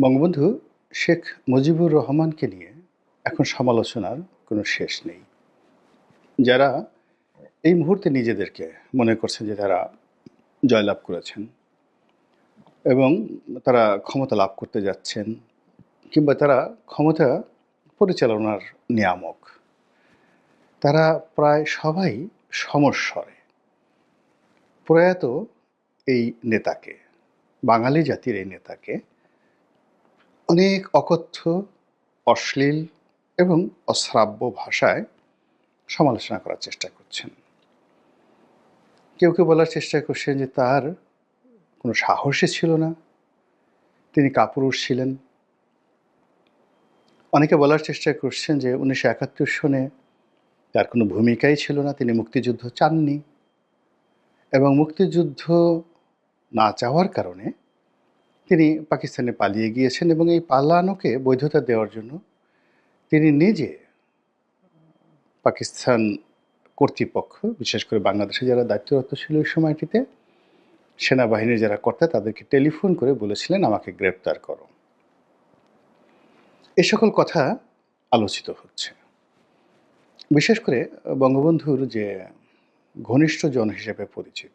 বঙ্গবন্ধু শেখ মুজিবুর রহমানকে নিয়ে এখন সমালোচনার কোনো শেষ নেই। যারা এই মুহূর্তে নিজেদেরকে মনে করছেন যে তারা জয়লাভ করেছেন এবং তারা ক্ষমতা লাভ করতে যাচ্ছেন কিংবা তারা ক্ষমতা পরিচালনার নিয়ামক, তারা প্রায় সবাই সমস্বরে। প্রয়াত এই নেতাকে, বাঙালি জাতির এই নেতাকে অনেক অকথ্য, অশ্লীল এবং অশ্রাব্য ভাষায় সমালোচনা করার চেষ্টা করছেন। কেউ কেউ বলার চেষ্টা করছেন যে তার কোনো সাহসই ছিল না। তিনি কাপুরুষ ছিলেন। অনেকে বলার চেষ্টা করছেন যে উনিশশো একাত্তর সনে তার কোনো ভূমিকাই ছিল না, তিনি মুক্তিযুদ্ধ চাননি। এবং মুক্তিযুদ্ধ না চাওয়ার কারণে তিনি পাকিস্তানে পালিয়ে গিয়েছেন এবং এই পালানোকে বৈধতা দেওয়ার জন্য তিনি নিজে পাকিস্তান কর্তৃপক্ষ, বিশেষ করে বাংলাদেশে যারা দায়িত্বরত ছিল ওই সময়টিতে, সেনাবাহিনীর যারা কর্তা তাদেরকে টেলিফোন করে বলেছিলেন, আমাকে গ্রেপ্তার করো। এ সকল কথা আলোচিত হচ্ছে। বিশেষ করে বঙ্গবন্ধুর যে ঘনিষ্ঠ জন হিসেবে পরিচিত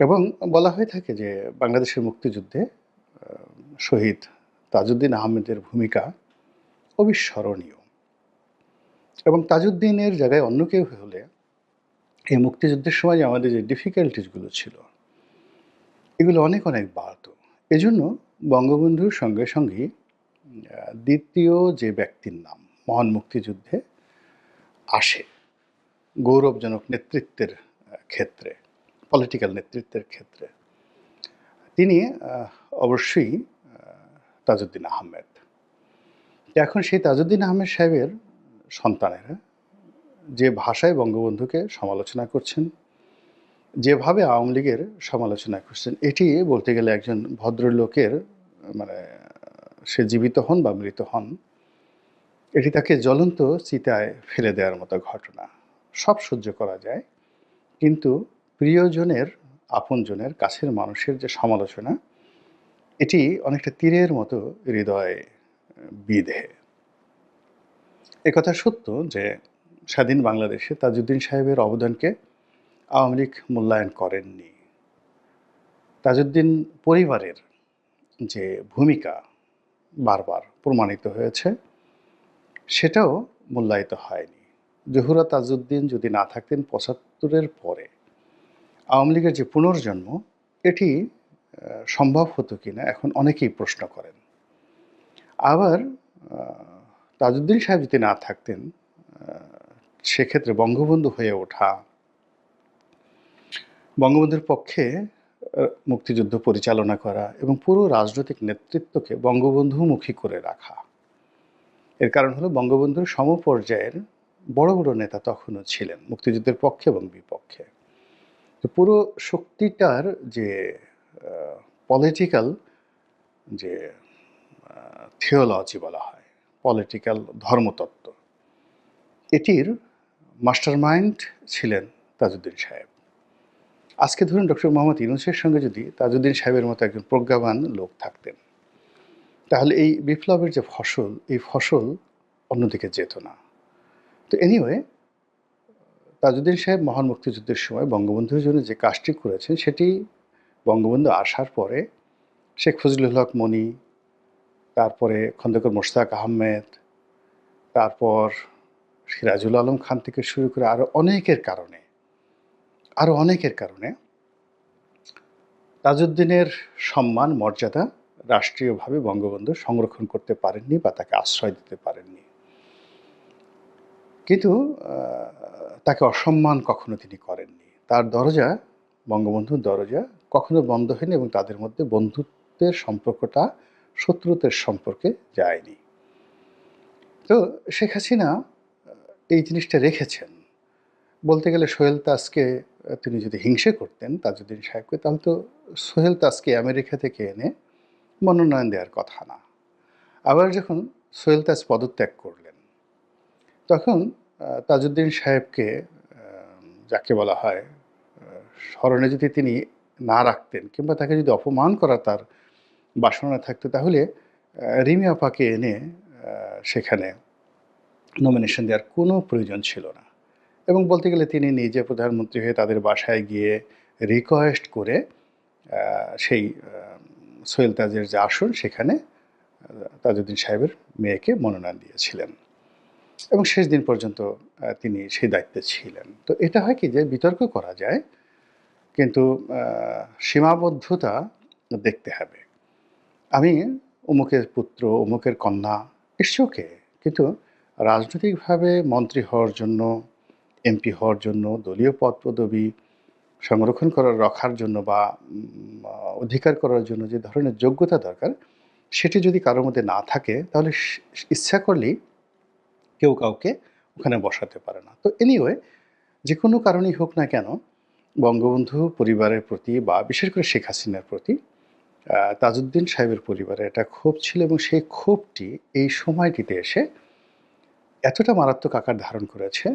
এবং বলা হয়ে থাকে যে বাংলাদেশের মুক্তিযুদ্ধে শহীদ তাজউদ্দিন আহমেদের ভূমিকা অবিস্মরণীয়। এবং তাজউদ্দিনের জায়গায় অন্য কেউ হলে এই মুক্তিযুদ্ধের সময় আমাদের যে ডিফিকাল্টিসগুলো ছিল, এগুলো অনেক অনেক বাড়তো। এজন্য বঙ্গবন্ধুর সঙ্গে সঙ্গে দ্বিতীয় যে ব্যক্তির নাম, মহান মুক্তিযুদ্ধে আসে, গৌরবজনক নেতৃত্বের ক্ষেত্রে। পলিটিক্যাল নেতৃত্বের ক্ষেত্রে। তিনি অবশ্যই তাজউদ্দিন আহমেদ। এখন সেই তাজউদ্দিন আহমেদ সাহেবের সন্তানেরা যে ভাষায় বঙ্গবন্ধুকে সমালোচনা করছেন, যেভাবে আওয়ামী লীগের সমালোচনা করছেন, এটি বলতে গেলে একজন ভদ্রলোকের মানে সে জীবিত হন বা মৃত হন, এটি তাকে জ্বলন্ত চিতায় ফেলে দেওয়ার মতো ঘটনা। সব সহ্য করা যায়, কিন্তু প্রিয়জনের, আপনজনের, কাছের মানুষের যে সমালোচনা, এটি অনেকটা তীরের মতো হৃদয়ে বিধে একথা সত্য যে, স্বাধীন বাংলাদেশে তাজউদ্দিন সাহেবের অবদানকে আওয়ামী লীগ মূল্যায়ন করেননি। তাজউদ্দিন পরিবারের যে ভূমিকা বারবার প্রমাণিত হয়েছে, সেটাও মূল্যায়িত হয়নি। জহুরা তাজউদ্দিন যদি না থাকতেন, পঁচাত্তরের পরে আওয়ামী লীগের যে পুনর্জন্ম, এটি সম্ভব হতো কিনা এখন অনেকেই প্রশ্ন করেন। আবার তাজউদ্দিন সাহেব যদি না থাকতেন সেক্ষেত্রে বঙ্গবন্ধু হয়ে ওঠা, বঙ্গবন্ধুর পক্ষে মুক্তিযুদ্ধ পরিচালনা করা এবং পুরো রাজনৈতিক নেতৃত্বকে বঙ্গবন্ধুমুখী করে রাখা। এর কারণ হলো বঙ্গবন্ধুর সমপর্যায়ের বড় বড় নেতা তখনও ছিলেন মুক্তিযুদ্ধের পক্ষে এবং বিপক্ষে। তো পুরো শক্তিটার যে পলিটিক্যাল যে থিওলজি বলা হয় পলিটিক্যাল ধর্মতত্ত্ব, এটির মাস্টারমাইন্ড ছিলেন তাজউদ্দিন সাহেব। আজকে ধরুন ডক্টর মোহাম্মদ ইউনুসের সঙ্গে যদি তাজউদ্দিন সাহেবের মতো একজন প্রজ্ঞাবান লোক থাকতেন, তাহলে এই বিপ্লবের যে ফসল, এই ফসল অন্যদিকে যেত না। তো এনিওয়ে তাজউদ্দিন সাহেব মহান মুক্তিযুদ্ধের সময় বঙ্গবন্ধুর জন্য যে কাজটি করেছেন, সেটি বঙ্গবন্ধু আসার পরে শেখ ফজলুল হক মনি, তারপরে খন্দকার মোশতাক আহমেদ, তারপর সিরাজুল আলম খান থেকে শুরু করে আরও অনেকের কারণে আরও অনেকের কারণে তাজউদ্দিনের সম্মান, মর্যাদা রাষ্ট্রীয়ভাবে বঙ্গবন্ধু সংরক্ষণ করতে পারেননি বা তাকে আশ্রয় দিতে পারেননি। কিন্তু তাকে অসম্মান কখনো তিনি করেননি। তার দরজা, বঙ্গবন্ধুর দরজা, কখনো বন্ধ হয়নি এবং তাদের মধ্যে বন্ধুত্বের সম্পর্কটা শত্রুতের সম্পর্কে যায়নি। তো শেখ হাসিনা এই জিনিসটা রেখেছেন। বলতে গেলে সোহেল তাসকে তিনি যদি হিংসে করতেন, তাজউদ্দিন সাহেবকে, তাহলে তো সোহেল তাজকে আমেরিকা থেকে এনে মনোনয়ন দেওয়ার কথা না। আবার যখন সোহেল তাজ পদত্যাগ করলেন তখন তাজউদ্দিন সাহেবকে যাকে বলা হয় স্মরণে যদি তিনি না রাখতেন কিংবা তাকে যদি অপমান করা তার বাসনা থাকতো, তাহলে রিমি আপাকে এনে সেখানে নমিনেশন দেওয়ার কোনো প্রয়োজন ছিল না। এবং বলতে গেলে তিনি নিজে প্রধানমন্ত্রী হয়ে তাদের বাসায় গিয়ে রিকোয়েস্ট করে সেই সোহেল তাজের যে আসন, সেখানে তাজউদ্দিন সাহেবের মেয়েকে মনোনয়ন দিয়েছিলেন। এবং শেষ দিন পর্যন্ত তিনি সেই দায়িত্বে ছিলেন। তো এটা হয় কি যে বিতর্ক করা যায়, কিন্তু সীমাবদ্ধতা দেখতে হবে। আমি অমুকের পুত্র, অমুকের কন্যা ঈশ্বকে কিন্তু রাজনৈতিকভাবে মন্ত্রী হওয়ার জন্য, এমপি হওয়ার জন্য, দলীয় পদ পদবি সংরক্ষণ করার রাখার জন্য বা অধিকার করার জন্য যে ধরনের যোগ্যতা দরকার, সেটি যদি কারোর মধ্যে না থাকে, তাহলে ইচ্ছা করলেই কেউ কাউকে ওখানে বসাতে পারে না। তো এনিওয়ে যে কোনো কারণেই হোক না কেন, বঙ্গবন্ধু পরিবারের প্রতি বা বিশেষ করে শেখ হাসিনার প্রতি তাজউদ্দিন সাহেবের পরিবারে একটা ক্ষোভ ছিল এবং সেই ক্ষোভটি এই সময়টিতে এসে এতটা মারাত্মক আকার ধারণ করেছে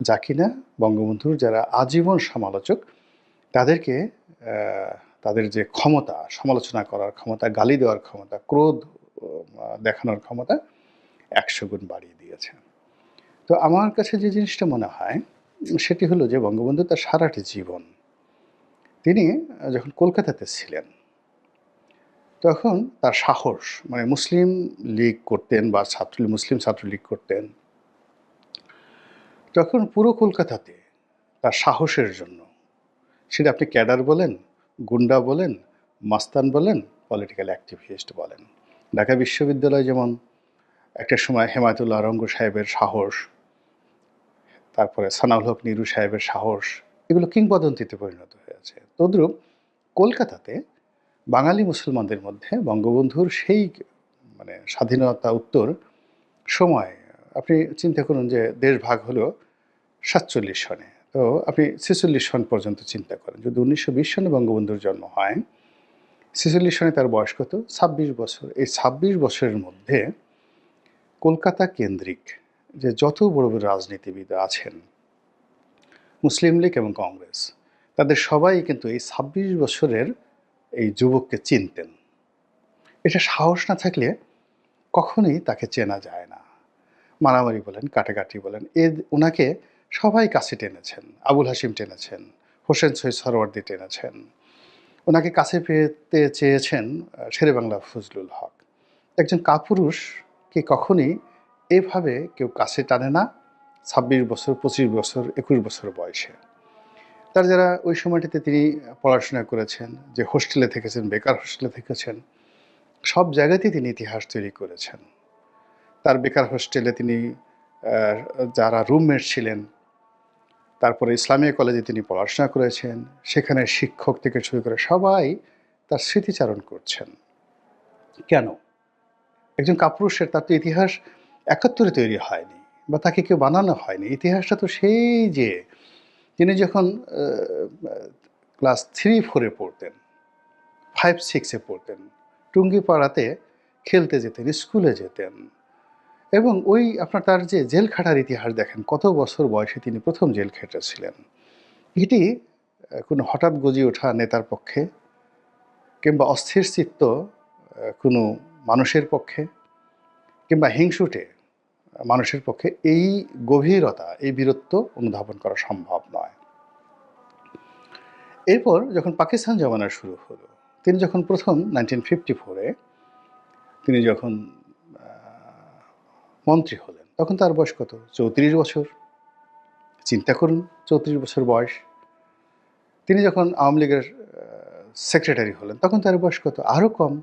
যা কিনা বঙ্গবন্ধুর যারা আজীবন সমালোচক, তাদেরকে তাদের যে ক্ষমতা, সমালোচনা করার ক্ষমতা, গালি দেওয়ার ক্ষমতা, ক্রোধ দেখানোর ক্ষমতা একশো গুণ বাড়িয়ে দিয়েছে তো আমার কাছে যে জিনিসটা মনে হয়, সেটি হলো যে বঙ্গবন্ধু তার সারাটি জীবন তিনি যখন কলকাতাতে ছিলেন, তখন তার সাহস মানে মুসলিম লীগ করতেন বা ছাত্র মুসলিম ছাত্রলীগ করতেন, তখন পুরো কলকাতাতে তার সাহসের জন্য, সেটা আপনি ক্যাডার বলেন, গুন্ডা বলেন, মাস্তান বলেন, পলিটিক্যাল অ্যাক্টিভিস্ট বলেন। ঢাকা বিশ্ববিদ্যালয় যেমন একটা সময় হেমায়তুল্লাহ রঙ্গ সাহেবের সাহস, তারপরে সানাউল হক নিরু সাহেবের সাহস, এগুলো কিংবদন্তিতে পরিণত হয়েছে। তদ্রূপ কলকাতাতে বাঙালি মুসলমানদের মধ্যে বঙ্গবন্ধুর সেই মানে স্বাধীনতা উত্তর সময়, আপনি চিন্তা করুন যে দেশ ভাগ হলো সাতচল্লিশ সনে। তো আপনি ছেচল্লিশ সন পর্যন্ত চিন্তা করেন, যদি উনিশশো বিশ সনে বঙ্গবন্ধুর জন্ম হয়, ছেচল্লিশ সনে তার বয়স কত? ছাব্বিশ বছর। এই ছাব্বিশ বছরের মধ্যে কলকাতা কেন্দ্রিক যে যত বড় বড় রাজনীতিবিদ আছেন, মুসলিম লীগ এবং কংগ্রেস, তাদের সবাই কিন্তু এই ছাব্বিশ বছরের এই যুবককে চিনতেন। এটা সাহস না থাকলে কখনোই তাকে চেনা যায় না। মারামারি বলেন, কাটাকাটি বলেন, এ ওনাকে সবাই কাছে টেনেছেন, আবুল হাসিম টেনেছেন, হোসেন সৈয়দ সরওয়ার্দি টেনেছেন। ওনাকে কাছে পেতে চেয়েছেন শেরে বাংলা ফজলুল হক। একজন কাপুরুষকে কখনই এভাবে কেউ কাছে টানে না, ছাব্বিশ বছর, পঁচিশ বছর, একুশ বছর বয়সে। তার যারা ওই সময়টিতে তিনি পড়াশোনা করেছেন, যে হোস্টেলে থেকেছেন, বেকার হোস্টেলে থেকেছেন, সব জায়গাতেই তিনি ইতিহাস তৈরি করেছেন। তার বেকার হোস্টেলে তিনি যারা রুমমেট ছিলেন, তারপরে ইসলামিয়া কলেজে তিনি পড়াশোনা করেছেন সেখানে শিক্ষক থেকে শুরু করে সবাই তার স্মৃতিচারণ করছেন। কেন? একজন কাপুরুষের তার তো ইতিহাস একাত্তরে তৈরি হয়নি বা তাকে কেউ বানানো হয়নি। ইতিহাসটা তো সেই যে, তিনি যখন ক্লাস থ্রি ফোরে পড়তেন, ফাইভ সিক্সে পড়তেন, টুঙ্গিপাড়াতে খেলতে যেতেন, স্কুলে যেতেন, এবং ওই আপনার তার যে জেল খাটার ইতিহাস দেখেন, কত বছর বয়সে তিনি প্রথম জেল খেটেছিলেন। এটি কোনো হঠাৎ গজিয়ে ওঠা নেতার পক্ষে কিংবা অস্থির চিত্ত কোনো মানুষের পক্ষে কিংবা হিংসুটে মানুষের পক্ষে এই গভীরতা, এই বীরত্ব অনুধাবন করা সম্ভব নয়। এরপর যখন পাকিস্তান জমানা শুরু হলো, তিনি যখন প্রথম নাইনটিন ফিফটি ফোরে তিনি যখন মন্ত্রী হলেন, তখন তার বয়স কত? চৌত্রিশ বছর। চিন্তা করুন, চৌত্রিশ বছর বয়স। তিনি যখন আওয়ামী লীগের সেক্রেটারি হলেন, তখন তার বয়স কত? আরও কম।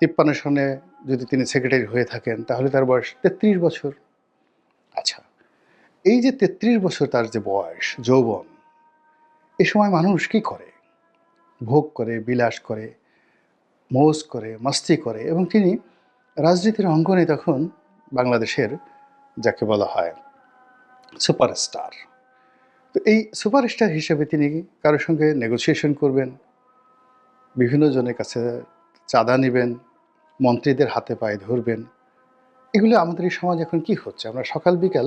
তিপ্পান্ন সনে যদি তিনি সেক্রেটারি হয়ে থাকেন, তাহলে তার বয়স তেত্রিশ বছর। আচ্ছা এই যে তেত্রিশ বছর তার যে বয়স, যৌবন, এ সময় মানুষ কি করে? ভোগ করে, বিলাস করে, মৌজ করে, মাস্তি করে এবং তিনি রাজনীতির অঙ্গনে তখন বাংলাদেশের যাকে বলা হয় সুপারস্টার তো এই সুপারস্টার হিসেবে তিনি কারোর সঙ্গে নেগোসিয়েশন করবেন, বিভিন্ন জনের কাছে চাঁদা নেবেন মন্ত্রীদের হাতে পায়ে ধরবেন। এগুলো আমাদের এই সমাজ এখন কি হচ্ছে? আমরা সকাল বিকাল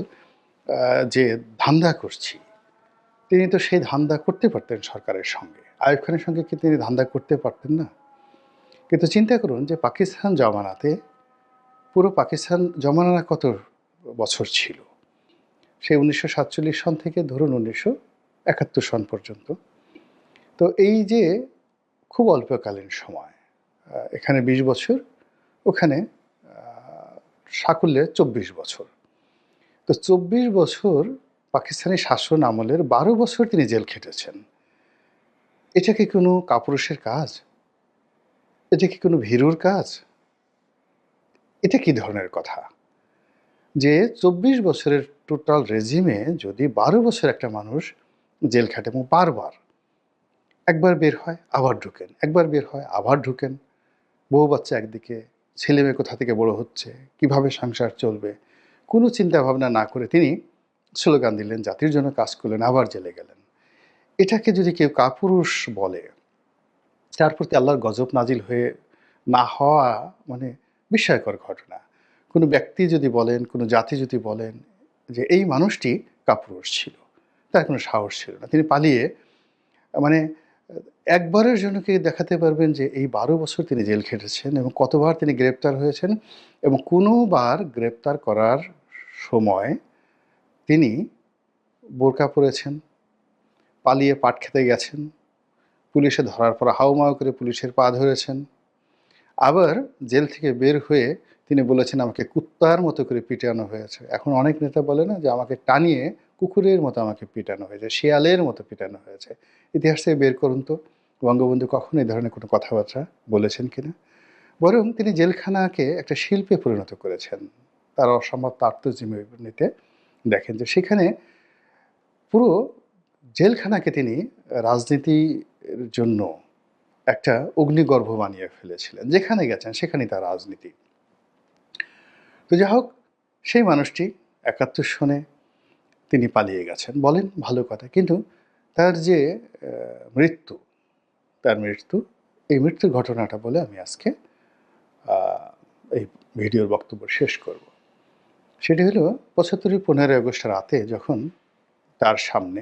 যে ধান্দা করছি, তিনি তো সেই ধান্দা করতে পারতেন সরকারের সঙ্গে। আইয়ুব খানের সঙ্গে কি তিনি ধান্দা করতে পারতেন না? কিন্তু চিন্তা করুন যে পাকিস্তান জমানাতে, পুরো পাকিস্তান জমানা কত বছর ছিল? সেই উনিশশো সাতচল্লিশ সন থেকে ধরুন উনিশশো একাত্তর সন পর্যন্ত। তো এই যে খুব অল্পকালীন সময় এখানে বিশ বছর ওখানে সাকুল্যে চব্বিশ বছর। তো চব্বিশ বছর পাকিস্তানি শাসন আমলের বারো বছর তিনি জেল খেটেছেন। এটা কি কোনো কাপুরুষের কাজ? এটা কি কোনো ভীরুর কাজ? এটা কি ধরনের কথা? যে চব্বিশ বছরের টোটাল রেজিমে যদি বারো বছর একটা মানুষ জেল খাটে এবং বারবার একবার বের হয়, আবার ঢুকেন। একবার বের হয়, আবার ঢুকেন। বউ বাচ্চা একদিকে ছেলে মেয়ে কোথা থেকে বড় হচ্ছে? কীভাবে সংসার চলবে? কোনো চিন্তা ভাবনা না করে তিনি স্লোগান দিলেন, জাতির জন্য কাজ করলেন, আবার জেলে গেলেন। এটাকে যদি কেউ কাপুরুষ বলে, তার প্রতি আল্লাহর গজব নাজিল হয়ে না হওয়া মানে বিস্ময়কর ঘটনা। কোনো ব্যক্তি যদি বলেন, কোনো জাতি যদি বলেন যে এই মানুষটি কাপুরুষ ছিল, তার কোনো সাহস ছিল না। তিনি পালিয়ে মানে একবারের জন্য কি দেখাতে পারবেন যে এই বারো বছর তিনি জেল খেটেছেন এবং কতবার তিনি গ্রেপ্তার হয়েছেন? এবং কোনোবার গ্রেপ্তার করার সময় তিনি বোরকা পরেছেন, পালিয়ে পাট খেতে গেছেন, পুলিশে ধরার পর হাউমাউ করে পুলিশের পা ধরেছেন। আবার জেল থেকে বের হয়ে তিনি বলেছেন, আমাকে কুত্তার মতো করে পিটানো হয়েছে। এখন অনেক নেতা বলে না যে, আমাকে টানিয়ে কুকুরের মতো আমাকে পিটানো হয়েছে, শিয়ালের মতো পিটানো হয়েছে। ইতিহাস থেকে বের করুন তো। বঙ্গবন্ধু কখনো এই ধরনের কোনো কথাবার্তা বলেছেন কিনা বরং তিনি জেলখানাকে একটা শিল্পে পরিণত করেছেন। তার অসম্ভব আত্মজীবনীতে দেখেন যে সেখানে পুরো জেলখানাকে তিনি রাজনীতির জন্য একটা অগ্নিগর্ভ বানিয়ে ফেলেছিলেন। যেখানে গেছেন সেখানেই তার রাজনীতি। তো যা হোক সেই মানুষটি একাত্তর সনে তিনি পালিয়ে গেছেন, বলেন ভালো কথা। কিন্তু তার যে মৃত্যু, তার মৃত্যু, এই মৃত্যুর ঘটনাটা বলে আমি আজকে এই ভিডিওর বক্তব্য শেষ করব। সেটি হলো পঁচাত্তরের পনেরোই আগস্ট রাতে যখন তার সামনে